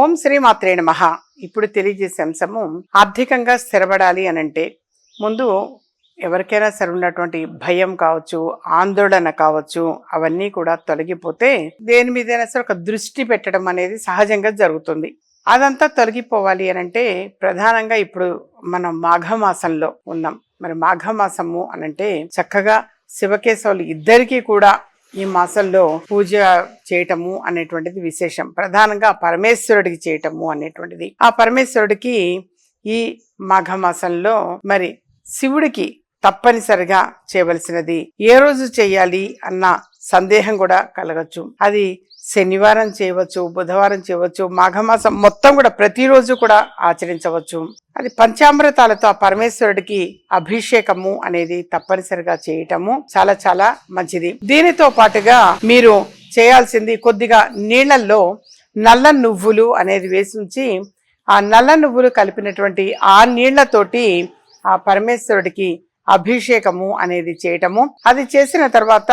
ఓం శ్రీ మాత్రే నమః. ఇప్పుడు తెలియజేసే అంశము ఆర్థికంగా స్థిరపడాలి అనంటే ముందు ఎవరికైనా సరే ఉన్నటువంటి భయం కావచ్చు ఆందోళన కావచ్చు అవన్నీ కూడా తొలగిపోతే దేని మీదైనా సరే ఒక దృష్టి పెట్టడం అనేది సహజంగా జరుగుతుంది. అదంతా తొలగిపోవాలి అనంటే ప్రధానంగా ఇప్పుడు మనం మాఘమాసంలో ఉన్నాం. మరి మాఘమాసము అనంటే చక్కగా శివకేశవులు ఇద్దరికీ కూడా ఈ మాసంలో పూజ చేయటము అనేటువంటిది విశేషం. ప్రధానంగా పరమేశ్వరుడికి చేయటము అనేటువంటిది. ఆ పరమేశ్వరుడికి ఈ మాఘమాసంలో మరి శివుడికి తప్పనిసరిగా చేయవలసినది ఏ రోజు చేయాలి అన్న సందేహం కూడా కలగచ్చు. అది శనివారం చేయవచ్చు బుధవారం చేయవచ్చు మాఘమాసం మొత్తం కూడా ప్రతిరోజు కూడా ఆచరించవచ్చు. అది పంచామృతాలతో ఆ పరమేశ్వరుడికి అభిషేకము అనేది తప్పనిసరిగా చేయటము చాలా చాలా మంచిది. దీనితో పాటుగా మీరు చేయాల్సింది కొద్దిగా నీళ్ళల్లో నల్ల నువ్వులు అనేది వేసి ఉంచి ఆ నల్ల నువ్వులు కలిపినటువంటి ఆ నీళ్ళతోటి ఆ పరమేశ్వరుడికి అభిషేకము అనేది చేయటము. అది చేసిన తర్వాత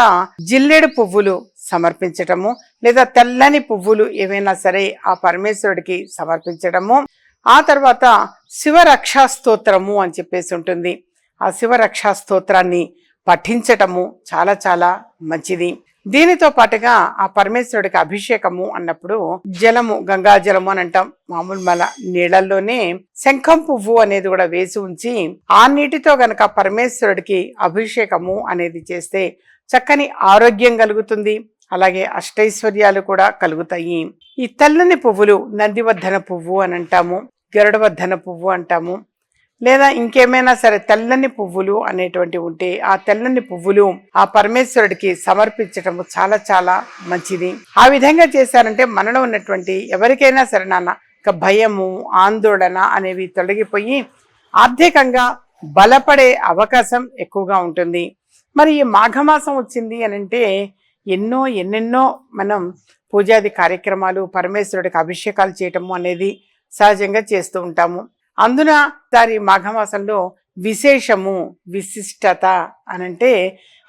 జిల్లేడు పువ్వులు సమర్పించటము లేదా తెల్లని పువ్వులు ఏవైనా సరే ఆ పరమేశ్వరుడికి సమర్పించటము. ఆ తర్వాత శివరక్షా స్తోత్రము అని చెప్పేసి ఉంటుంది. ఆ శివరక్షా స్తోత్రాన్ని పఠించటము చాలా చాలా మంచిది. దీనితో పాటుగా ఆ పరమేశ్వరుడికి అభిషేకము అన్నప్పుడు జలము గంగా జలము అని అంటాం. మామూలు మన నీళ్ళల్లోనే శంఖం పువ్వు అనేది కూడా వేసి ఉంచి ఆ నీటితో గనక పరమేశ్వరుడికి అభిషేకము అనేది చేస్తే చక్కని ఆరోగ్యం కలుగుతుంది. అలాగే అష్టైశ్వర్యాలు కూడా కలుగుతాయి. ఈ తెల్లని పువ్వులు నందివర్ధన పువ్వు అని అంటాము గరుడవర్ధన పువ్వు అంటాము లేదా ఇంకేమైనా సరే తెల్లని పువ్వులు అనేటువంటి ఉంటే ఆ తెల్లని పువ్వులు ఆ పరమేశ్వరుడికి సమర్పించడం చాలా చాలా మంచిది. ఆ విధంగా చేశారంటే మనలో ఉన్నటువంటి ఎవరికైనా సరే నాన్న ఇక భయము ఆందోళన అనేవి తొలగిపోయి ఆర్థికంగా బలపడే అవకాశం ఎక్కువగా ఉంటుంది. మరి ఈ మాఘమాసం వచ్చింది అని అంటే ఎన్నో ఎన్నెన్నో మనం పూజాది కార్యక్రమాలు పరమేశ్వరుడికి అభిషేకాలు చేయటము అనేది సహజంగా చేస్తూ ఉంటాము. అందున దాని మాఘమాసంలో విశేషము విశిష్టత అనంటే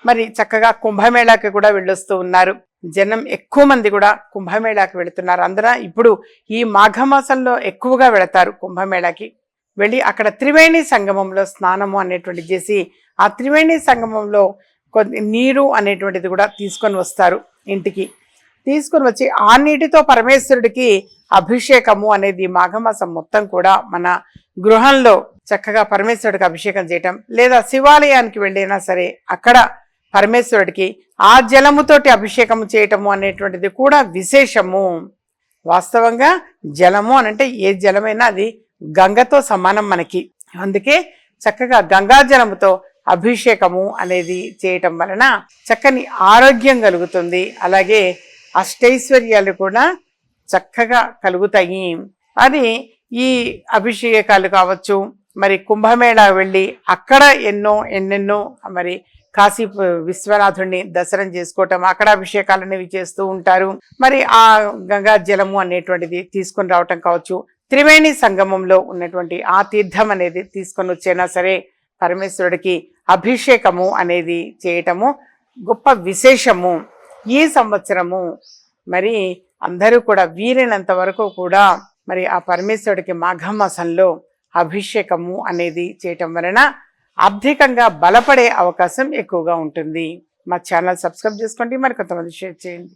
మరి చక్కగా కుంభమేళాకి కూడా వెళ్ళొస్తూ ఉన్నారు. జనం ఎక్కువ మంది కూడా కుంభమేళాకి వెళుతున్నారు. అందున ఇప్పుడు ఈ మాఘమాసంలో ఎక్కువగా వెళతారు కుంభమేళాకి. వెళ్ళి అక్కడ త్రివేణి సంగమంలో స్నానము అనేటువంటి చేసి ఆ త్రివేణి సంగమంలో కొన్ని నీరు అనేటువంటిది కూడా తీసుకొని వస్తారు ఇంటికి. తీసుకొని వచ్చి ఆ నీటితో పరమేశ్వరుడికి అభిషేకము అనేది మాఘమాసం మొత్తం కూడా మన గృహంలో చక్కగా పరమేశ్వరుడికి అభిషేకం చేయటం లేదా శివాలయానికి వెళ్ళినా సరే అక్కడ పరమేశ్వరుడికి ఆ జలముతోటి అభిషేకం చేయటము అనేటువంటిది కూడా విశేషము. వాస్తవంగా జలము అనంటే ఏ జలమైనా అది గంగతో సమానం మనకి. అందుకే చక్కగా గంగా జలముతో అభిషేకము అనేది చేయటం వలన చక్కని ఆరోగ్యం కలుగుతుంది. అలాగే అష్టైశ్వర్యాలు కూడా చక్కగా కలుగుతాయి. అది ఈ అభిషేకాలు కావచ్చు మరి కుంభమేళా వెళ్ళి అక్కడ ఎన్నో ఎన్నెన్నో మరి కాశీ విశ్వనాథుడిని దర్శనం చేసుకోవటం అక్కడ అభిషేకాలు అనేవి చేస్తూ ఉంటారు. మరి ఆ గంగా జలము అనేటువంటిది తీసుకొని రావటం కావచ్చు. త్రివేణి సంగమంలో ఉన్నటువంటి ఆ తీర్థం అనేది తీసుకొని వచ్చైనా సరే పరమేశ్వరుడికి అభిషేకము అనేది చేయటము గొప్ప విశేషము. ఈ సంవత్సరము మరి అందరూ కూడా వీలైనంత వరకు కూడా మరి ఆ పరమేశ్వరుడికి మాఘమాసంలో అభిషేకము అనేది చేయటం వలన ఆర్థికంగా బలపడే అవకాశం ఎక్కువగా ఉంటుంది. మా ఛానల్ సబ్స్క్రైబ్ చేసుకోండి. మరి కొంతమంది షేర్ చేయండి.